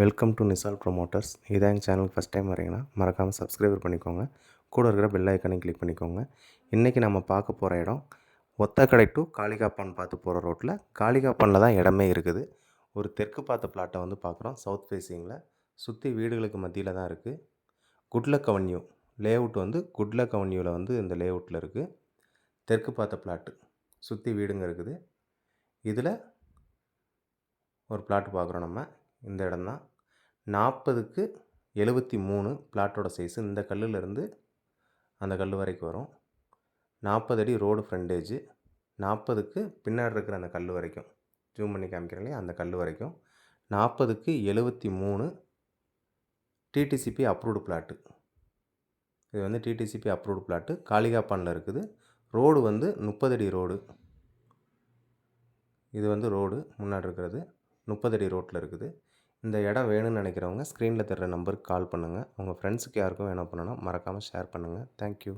Welcome to நிசால் promoters இதான் எங்கள் சேனலுக்கு ஃபஸ்ட் டைம் வரீங்கன்னா மறக்காமல் சப்ஸ்கிரைபர் பண்ணிக்கோங்க. கூட இருக்கிற பெல் ஐக்கனையும் கிளிக் பண்ணிக்கோங்க. இன்றைக்கி நம்ம பார்க்க போகிற இடம் ஒத்தக்கடை டு காளிகாப்பான் பார்த்து போகிற ரோட்டில் காளிகாப்பானில் தான் இடமே இருக்குது. ஒரு தெற்கு பார்த்த பிளாட்டை வந்து பார்க்குறோம். சவுத் ஃபேஸிங்கில் சுற்றி வீடுகளுக்கு மத்தியில் தான் இருக்குது குட்லக் அவென்யூ லேஅவுட் வந்து குட்லக் அவென்யூவில் வந்து இந்த லேஅவுட்டில் இருக்குது தெற்கு பார்த்த பிளாட்டு சுற்றி வீடுங்க இருக்குது. இதில் ஒரு பிளாட் பார்க்குறோம் நம்ம. இந்த இடம்தான் நாற்பதுக்கு எழுபத்தி மூணு பிளாட்டோட சைஸு இந்த கல்லுலேருந்து அந்த கல் வரைக்கும் வரும். நாற்பது அடி ரோடு ஃப்ரண்டேஜு நாற்பதுக்கு பின்னாடி இருக்கிற அந்த கல் வரைக்கும். ஜூம் பண்ணி காமிக்கிறேன் அந்த கல் வரைக்கும். நாற்பதுக்கு எழுபத்தி மூணு டிடிசிபி அப்ரூவ்டு பிளாட்டு இது வந்து டிடிசிபி அப்ரூவ்டு பிளாட்டு காளிகாப்பானில் இருக்குது. ரோடு வந்து முப்பது அடி ரோடு இது வந்து ரோடு முன்னாடி இருக்கிறது. முப்பது அடி ரோட்டில் இருக்குது. இந்த இடம் வேணும்னு நினைக்கிறவங்க ஸ்க்ரீனில் தர்ற நம்பருக்கு கால் பண்ணுங்கள் உங்கள் ஃப்ரெண்ட்ஸுக்கு யாருக்கும் வேணும் பண்ணணும் மறக்காமல் ஷேர் பண்ணுங்கள் தேங்க்யூ